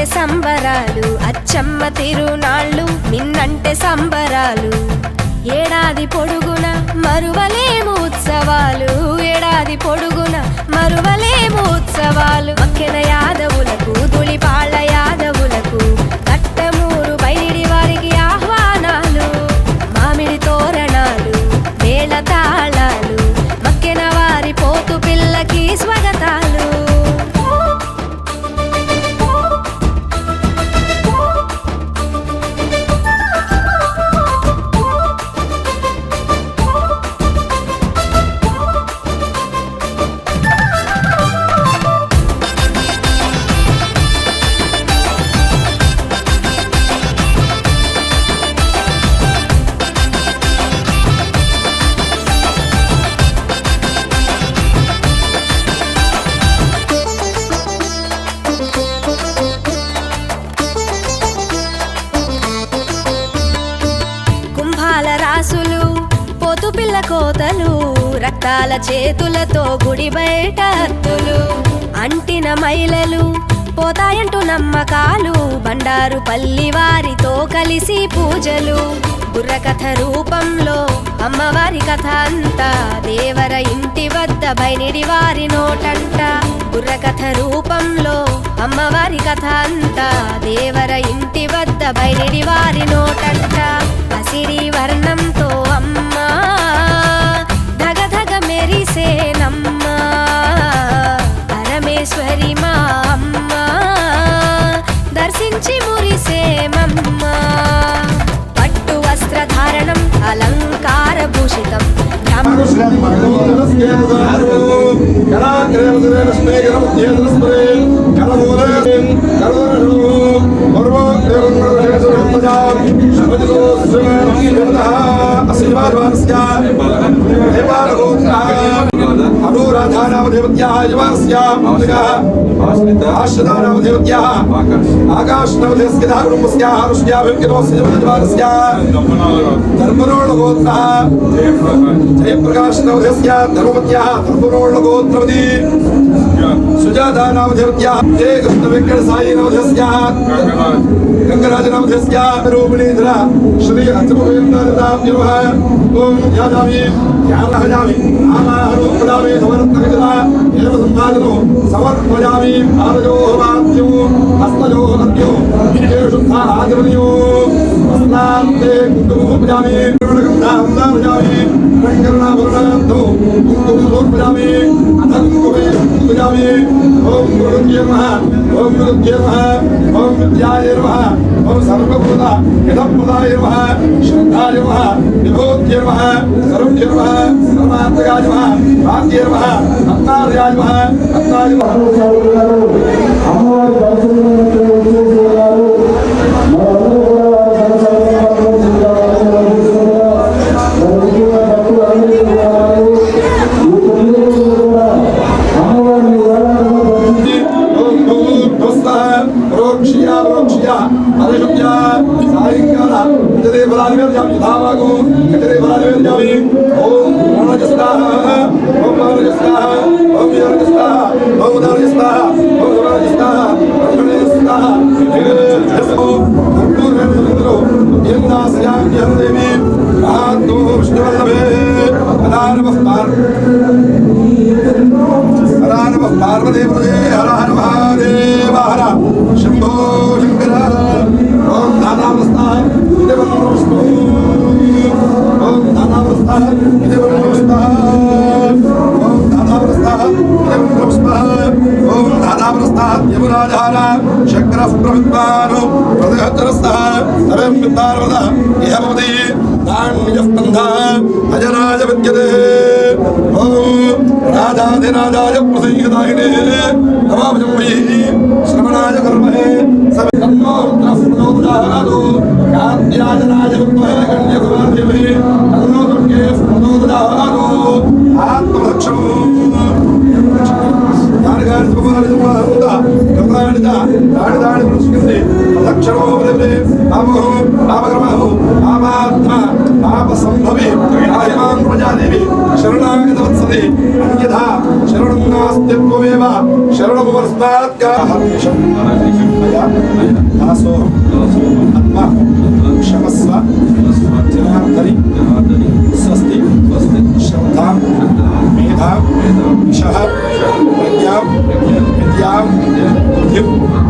నిన్నంటే సంబరాలు అచ్చమ్మ తిరునాళ్ళు నిన్నంటే సంబరాలు. ఏడాది పొడుగున మరువలేము ఉత్సవాలు ఏడాది పొడుగున మరువలేము ఉత్సవాలు. మక్కెన యాదవులకు దులిపాళ్ళ యాదవులకు కట్టమూరు బయడి వారికి ఆహ్వానాలు మామిడి తోరణాలు మేళ తాళాలు మక్కెన వారి పోతు పిల్లకి స్వగ రక్తాల చేతులతో గుడి బయట హత్తులు అంటిన మైలలు పోతాయంటూ నమ్మకాలు. బండారు పల్లి వారితో కలిసి పూజలు. బుర్రకథ రూపంలో అమ్మవారి కథ అంతా. దేవర ఇంటి వద్ద బయనిడి వారి నోటంట. బుర్రకథ రూపంలో అమ్మవారి కథ అంతా. దేవర ఇంటి వద్ద బయనిడి వారి నోటంట. అసిరి వర్ణంతో అమ్మ. మెరిసేనమ్మ పరమేశ్వరి మా అమ్మ దర్శించి మురిసేమమ్మ పట్టు వస్త్రధారణం అలంకార భూషితం ధర్మరోళగోత్ర జయప్రకాశ్ నవధస్య ధర్మవత్యా ధర్మరోళ గోత్రవతి సుజాతా सुजाता नामधर्म्याः ते कृष्णवेङ्कटसायी नामधस्याः गङ्गराजनामधस्याः रूपणीधरा श्री अच्युताः ॐ यादामि यामहजामि आमाहरुं प्रदामि समरत्नविदरा एव सम्भाजनो समर्पयामि। आदयो वाद्यो हस्तयो नद्यो गिरिजेषु आचरणीयो हस्तान्ते कुङ्कुमः पूजामि गृहणगन्धान्तां पूजामि कङ्कर्णाभरणान्तो कुङ्कुमः पूजामि अथ कुङ्कुमे विद्यावे ओम गुरुभ्यो नमः ओम गुरुभ्यो नमः ओम विद्याय नमः ओम सर्वभूता यथपदाय नमः, श्रद्धाय नमः, विभूत्ये नमः सर्वज्ञ नमः परमात्मगाय नमः भाग्ये नमः अत्तार्याय नमः अत्ताय नमः। حزبه دكتور هرمز ఓం ధానావస్థ యమురాజహార ప్రవిద్వాను ప్రదహతరస్థ తరం విద్వారవద ఇహ భవతి నాణ్యస్కంధ అజరాజ విద్యతే ఓం రాజాధిరాజాయ ప్రసయ్యదాయినే నమాభజం శ్రవణాయ కర్మహే సవితన్నో రుద్రస్మృతోదారాదు కాంత్యాజనాయ విద్మహే గణ్యకుమార్యమహే తన్నో దుర్గే क्षणोवृते अमो अवगमहो अमात्मा आपसम्भवे यायमां प्रजादेवी शरणागतवत्सते अन्यथा शरणं नास्तित्वमेव शरणमुपस्तात्काः दासो आत्मा क्षमस्व जनार्दनि स्वस्ति श्रद्धा मेधा विषः प्रज्ञां विद्यां बुद्धिं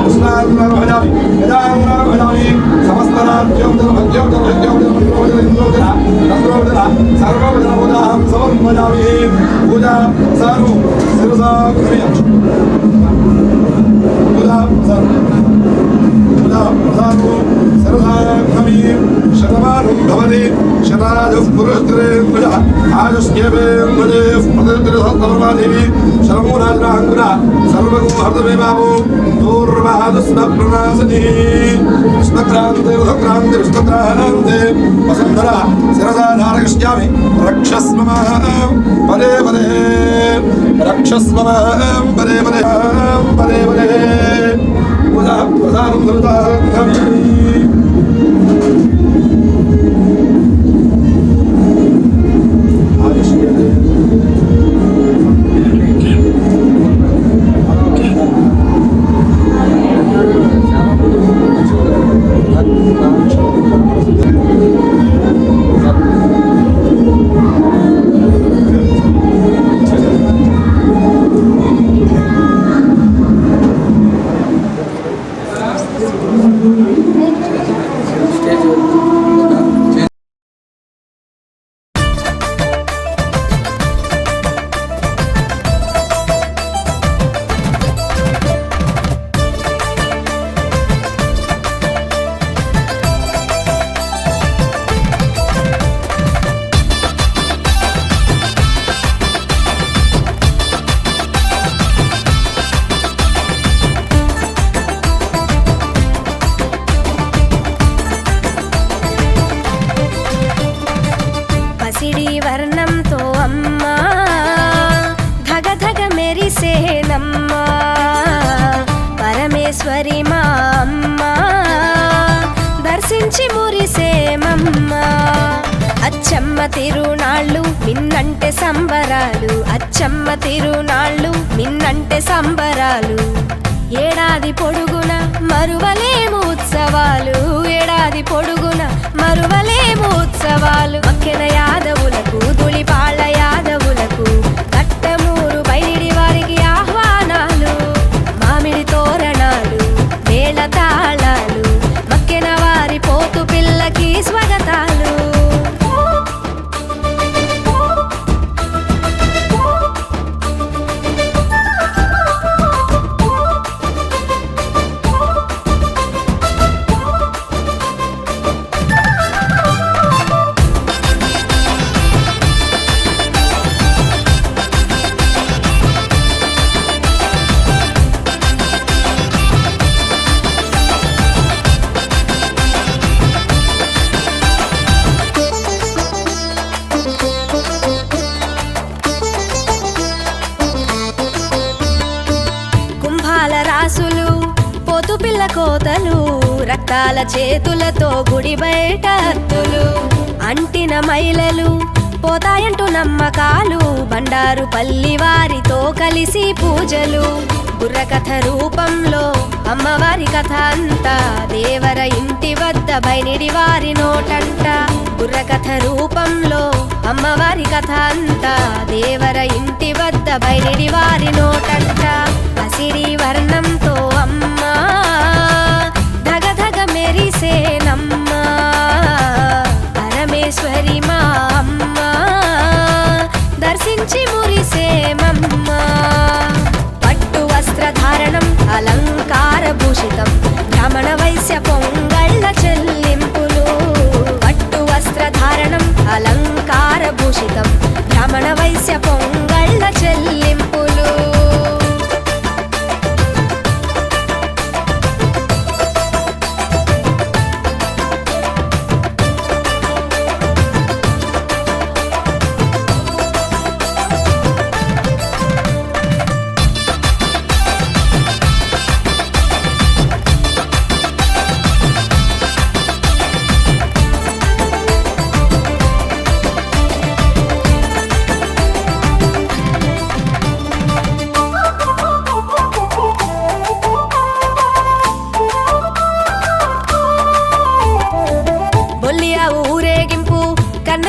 കൃഷ്ണാകുന്ന മഹനാവി ഗജാകുന്ന മഹനാവി സമസ്തനാം സർവോദരാം സമം മനാവി പൂജ സാരു സിരസാ ക്രിയ പൂജ സാരു പൂജ സാരു സർവാമീം ശതമാനം ഭവതി ശതാജഃ പുരസ്തരേന്ദ്ര ആജസ്യേവേന്ദ്രേഫ് പ്രതിർത്തിരസത്തർമാദേവി സർവോരാജനാഹങ്കുര സർവഗോ ഹർദമേ ബാബു శరమూరాజరాంగుర సర్వగో హర్దమే బాబు దూర్వాదుస్న ప్రణాసని విష్ణక్రాంతి రథక్రాంతి విష్ణక్రాంతి వసుంధర శిరసా ధారయిష్యామి రక్షస్వ మాం పదే పదే రక్షస్వ అచ్చమ్మ తిరునాళ్ళు నిన్నంటే సంబరాలు. అచ్చమ్మ తిరునాళ్ళు నిన్నంటే సంబరాలు. ఏడాది పొడుగున మరువలేము ఉత్సవాలు. ఏడాది పొడుగున మరువలేము పిల్ల కోతలు రక్తాల చేతులతో గుడి బయట అత్తులు. అంటిన మైలలు పోతాయంటూ నమ్మకాలు. బండారు పల్లి వారితో కలిసి పూజలు. బుర్రకథ రూపంలో అమ్మవారి కథ అంతా. దేవర ఇంటి వద్ద బయనిడి వారి నోటంట. బుర్రకథ రూపంలో అమ్మవారి కథ అంతా. దేవర ఇంటి వద్ద బయనిడి వారి నోటంట. అసిరి వర్ణం అలంకార రమణ వైశ్య పొంగళ్ళ చెల్లింపులు. పట్టు వస్త్రధారణం అలంకార భూషితం. రమణ వైశ్య పొంగ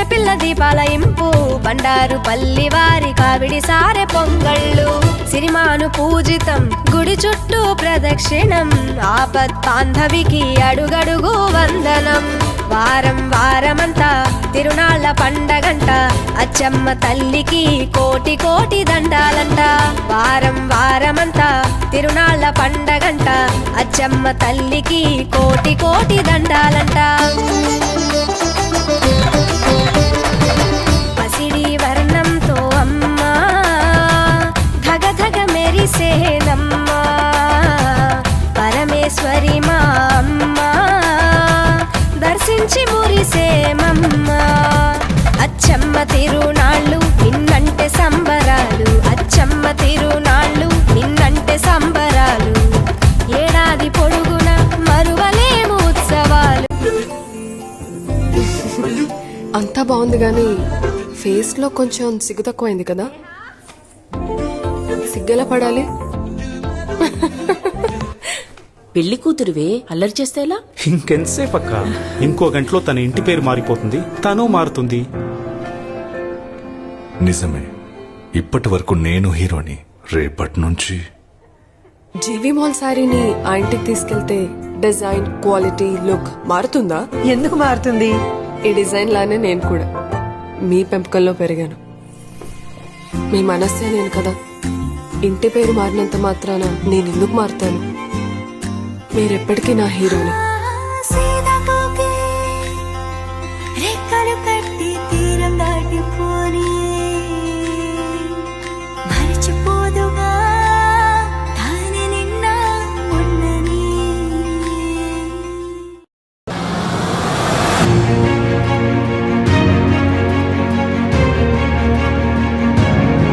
పిల్ల దీపాల ఇంపు బండారు పల్లి వారి కావిడి సారె పొంగళ్ళు. సిరిమాను పూజితం గుడి చుట్టూ ప్రదక్షిణం ఆపత్ బాంధవికి అడుగడుగు వందనం. వారం వారమంతా తిరునాళ్ళ పండగంట అచ్చమ్మ తల్లికి కోటి కోటి దండాలంట. వారం వారమంతా తిరునాళ్ళ పండగంట అచ్చమ్మ తల్లికి కోటి కోటి దండాలంట. మంచి మురిసేమమ్మా అచ్చమ్మ తిరునాళ్ళు నిన్నంటే సంబరాలు. అచ్చమ్మ తిరునాళ్ళు నిన్నంటే సంబరాలు. ఏడాది పొడుగున మరువలేము ఉత్సవాలు. అంతా బాగుంది కానీ ఫేస్లో కొంచెం సిగ్గు తక్కువైంది కదా? సిగ్గెలా పడాలి? పెళ్ళి కూతురువే? అల్లరి చేస్తే ఎలా? ఇంకెంతసేపు అక్క? ఇంకో గంటలో తన ఇంటి పేరు మారిపోతుంది. తను మారుతుంది. నిజమే. ఇప్పటి వరకు నేను హీరోని. రేపటి నుంచి. జీవి మాల్ శారీని ఆ ఇంటికి తీసుకెళ్తే డిజైన్ క్వాలిటీ లుక్ మారుతుందా? ఎందుకు మారుతుంది? ఈ డిజైన్ లానే నేను కూడా. మీ పెంపకంలో పెరిగాను. మీ మనస్సే నేను కదా. ఇంటి పేరు మారినంత మాత్రాన నేను ఎందుకు మారుతాను? మీరెప్పటికీ నా హీరోలు.